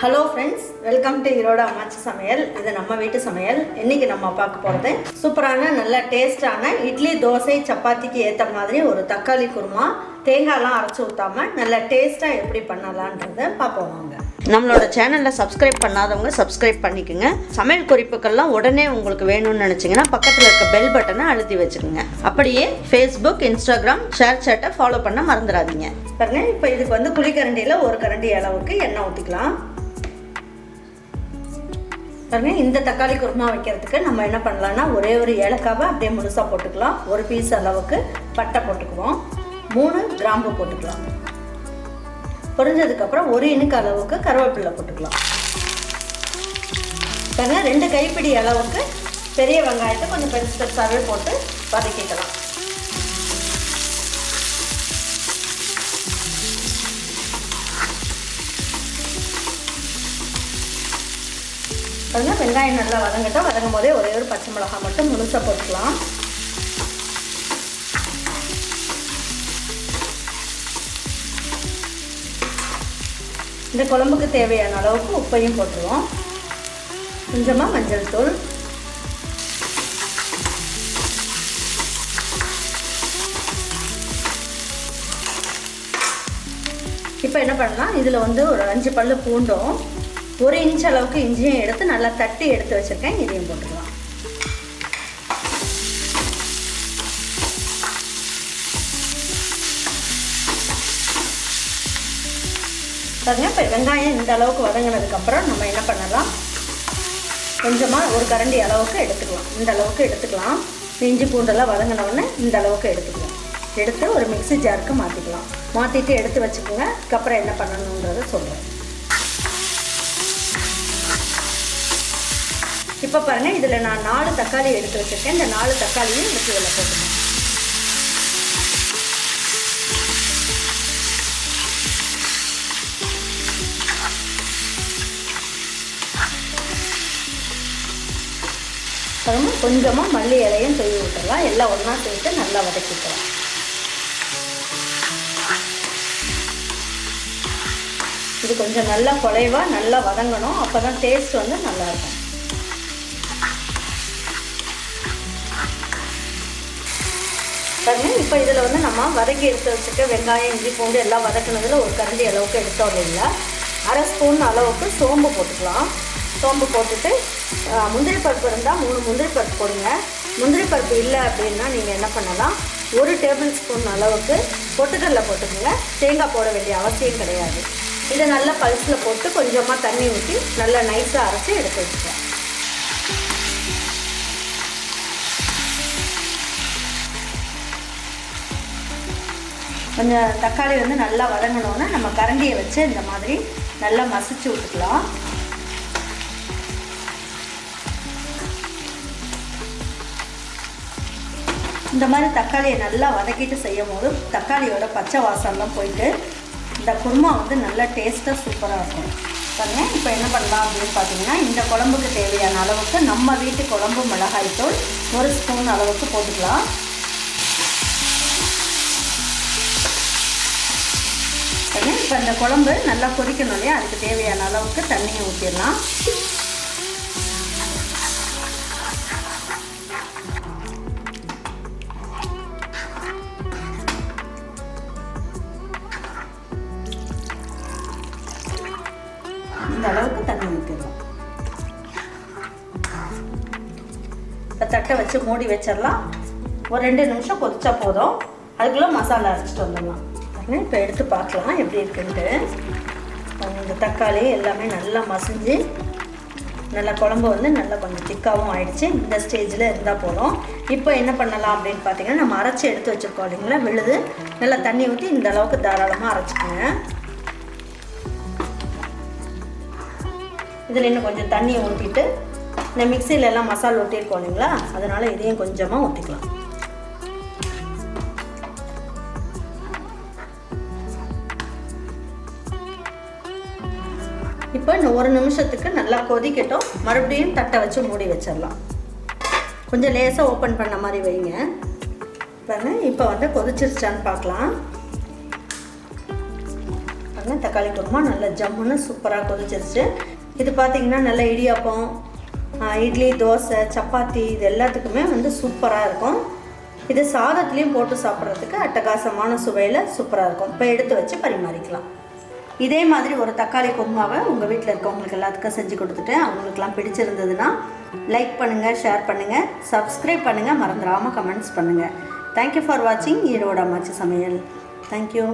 Hello friends welcome to ஈரோட அம்மாச்சி சமையல் இது நம்ம வீட்டு சமையல். இன்றைக்கி நம்ம பார்க்க போகிறது சூப்பரான நல்ல டேஸ்டான இட்லி தோசை சப்பாத்திக்கு ஏற்ற மாதிரி ஒரு தக்காளி குருமா தேங்காய்லாம் அரைச்சி ஊற்றாம நல்ல டேஸ்ட்டாக எப்படி பண்ணலான்றத பார்ப்போம் வாங்க. நம்மளோட சேனலில் சப்ஸ்கிரைப் பண்ணாதவங்க சப்ஸ்கிரைப் பண்ணிக்கோங்க. சமையல் குறிப்புகள்லாம் உடனே உங்களுக்கு வேணும்னு நினச்சிங்கன்னா பக்கத்தில் இருக்க பெல் பட்டனை அழுத்தி வச்சுக்கோங்க அப்படியே ஃபேஸ்புக் இன்ஸ்டாகிராம் ஷேர் சேட்டை ஃபாலோ பண்ண மறந்துடாதீங்க. பாருங்க இப்போ இதுக்கு வந்து குழிக்கரண்டியில் ஒரு கரண்டி அளவுக்கு எண்ணெய் ஊற்றிக்கலாம் பாருங்க இந்த தக்காளி குருமா வைக்கிறதுக்கு நம்ம என்ன பண்ணலாம்னா ஒரே ஒரு ஏலக்காவை அப்படியே முழுசாக போட்டுக்கலாம். ஒரு பீஸ் அளவுக்கு பட்டை போட்டுக்குவோம். மூணு கிராம்பு போட்டுக்கலாம். பொரிஞ்சதுக்கப்புறம் ஒரு இனுக்கு அளவுக்கு கருவேப்பிலை போட்டுக்கலாம். பாருங்க ரெண்டு கைப்பிடி அளவுக்கு பெரிய வெங்காயத்தை கொஞ்சம் பெருசு பெருசாகவே போட்டு வதக்கிக்கலாம். பாருங்க. வெங்காயம் நல்லா வதங்கட்டும். வதங்கும் போதே ஒரே ஒரு பச்சை மிளகாய் மட்டும் முழுசாக போட்டுக்கலாம். இந்த குழம்புக்கு தேவையான அளவுக்கு உப்பையும் போட்டுருவோம். கொஞ்சமாக மஞ்சள் தூள். இப்போ என்ன பண்ணலாம்? இதில் வந்து ஒரு அஞ்சு பல்லு பூண்டும் ஒரு இன்ச் அளவுக்கு இஞ்சியும் எடுத்து நல்லா தட்டி எடுத்து வச்சுருக்கேன். இதையும் போட்டுக்கலாம். பாருங்க இப்போ வெங்காயம் இந்த அளவுக்கு வதங்கினதுக்கப்புறம் நம்ம என்ன பண்ணலாம்? கொஞ்சமாக ஒரு கரண்டி அளவுக்கு எடுத்துக்கலாம். இந்த அளவுக்கு எடுத்துக்கலாம். இஞ்சி பூண்டெல்லாம் வதங்கினோடனே இந்த அளவுக்கு எடுத்துக்கலாம். எடுத்து ஒரு மிக்ஸி ஜாருக்கு மாற்றிக்கலாம் மாற்றிட்டு எடுத்து வச்சுக்கோங்க. அதுக்கப்புறம் என்ன பண்ணணுன்றதை சொல்கிறேன் இப்போ பாருங்கள் இதில் நான் நாலு தக்காளி எடுத்து வச்சுருக்கேன். இந்த நாலு தக்காளியும் எடுத்து இதில் போட்டுக்கணும் அப்புறமா கொஞ்சமாக மல்லி இலையும் தூவி விட்டுறலாம். எல்லாம் ஒன்றா சேர்த்து நல்லா வதக்கிக்கலாம். இது கொஞ்சம் நல்லா குலைவாக நல்லா வதங்கணும். அப்போ தான் டேஸ்ட் வந்து நல்லாயிருக்கும் இப்போ இதில் வந்து நம்ம வதக்கி எடுத்து வச்சுக்க வெங்காயம் இஞ்சி பூண்டு எல்லாம் வதக்குனதில் ஒரு கரண்டி அளவுக்கு எடுத்தோம் இல்லைங்களா அரை ஸ்பூன் அளவுக்கு சோம்பு போட்டுக்கலாம். சோம்பு போட்டுட்டு முந்திரி பருப்பு இருந்தால் மூணு முந்திரி பருப்பு போடுங்க. முந்திரி பருப்பு இல்லை அப்படின்னா நீங்கள் என்ன பண்ணலாம்? ஒரு டேபிள் ஸ்பூன் அளவுக்கு பொட்டுக்கடலை போட்டுக்கோங்க. தேங்காய் போட வேண்டிய அவசியம் கிடையாது. இதை நல்லா பல்ஸில் போட்டு கொஞ்சமாக தண்ணி ஊற்றி நல்லா நைஸாக அரைச்சி எடுத்து வச்சுக்கோங்க கொஞ்சம் தக்காளி வந்து நல்லா வதங்கினோன்னே நம்ம கரண்டியை வச்சு இந்த மாதிரி நல்லா மசிச்சு விட்டுக்கலாம். இந்த மாதிரி தக்காளியை நல்லா வதக்கிட்டு செய்யும் போது தக்காளியோட பச்சை வாசம்லாம் போயிட்டு இந்த குருமா வந்து நல்லா டேஸ்ட்டாக சூப்பராக இருக்கும். பாருங்க இப்போ என்ன பண்ணலாம் அப்படின்னு பார்த்தீங்கன்னா இந்த குழம்புக்கு தேவையான அளவுக்கு நம்ம வீட்டு குழம்பு மிளகாய்த்தூள் ஒரு ஸ்பூன் அளவுக்கு போட்டுக்கலாம். பாருங்க இப்போ இந்த குழம்பு நல்லா கொதிக்கணும் இல்லையா? அதுக்கு தேவையான அளவுக்கு தண்ணியை ஊற்றிடலாம் இந்த அளவுக்கு தண்ணி ஊற்றிடலாம் இப்போ தட்டை வச்சு மூடி வச்சிடலாம். ஒரு ரெண்டு நிமிஷம் கொதிச்சா போதும். அதுக்குள்ளே மசாலா அரைச்சிட்டு வந்துடலாம். அப்படின்னு இப்போ எடுத்து பார்க்கலாம் எப்படி இருக்குன்ட்டு. இந்த தக்காளி எல்லாமே நல்லா மசிஞ்சு நல்லா குழம்பு வந்து நல்லா கொஞ்சம் திக்காகவும் ஆயிடுச்சு. இந்த ஸ்டேஜில் இருந்தால் போதும். இப்போ என்ன பண்ணலாம் அப்படின்னு பார்த்தீங்கன்னா நம்ம அரைச்சி எடுத்து வச்சுருக்கோம் இல்லைங்களா? விழுது நல்லா தண்ணி ஊற்றி இந்த அளவுக்கு தாராளமாக அரைச்சிக்கோங்க. இதில் இன்னும் கொஞ்சம் தண்ணியை ஊற்றிட்டு இந்த மிக்சியில எல்லாம் மசாலா ஊற்றிருக்கோம் இல்லைங்களா? அதனால் இதையும் கொஞ்சமாக ஊற்றிக்கலாம் இப்போ இந்த ஒரு நிமிஷத்துக்கு நல்லா கொதிக்கட்டும். மறுபடியும் தட்டை வச்சு மூடி வச்சிடலாம். கொஞ்சம் லேசாக ஓப்பன் பண்ண மாதிரி வைங்க. பாருங்க இப்போ வந்து கொதிச்சிருச்சான்னு பார்க்கலாம். பாருங்கள் தக்காளி குருமா நல்ல ஜம்முன்னு சூப்பராக கொதிச்சிருச்சு. இது பார்த்திங்கன்னா நல்ல இடியாப்பம் இட்லி தோசை சப்பாத்தி இது எல்லாத்துக்குமே வந்து சூப்பராக இருக்கும். இது சாதத்துலேயும் போட்டு சாப்பிட்றதுக்கு அட்டகாசமான சுவையில் சூப்பராக இருக்கும். இப்போ எடுத்து வச்சு பரிமாறிக்கலாம். இதே மாதிரி ஒரு தக்காளி குருமாவை உங்கள் வீட்டில் இருக்கவங்களுக்கு எல்லாத்துக்கும் செஞ்சு கொடுத்துட்டு அவங்களுக்குலாம் பிடிச்சிருந்ததுன்னா லைக் பண்ணுங்கள் ஷேர் பண்ணுங்கள் சப்ஸ்கிரைப் பண்ணுங்கள் மறந்துடாமல் கமெண்ட்ஸ் பண்ணுங்கள் தேங்க்யூ ஃபார் வாட்சிங் ஈரோடு அம்மாச்சி சமையல். தேங்க்யூ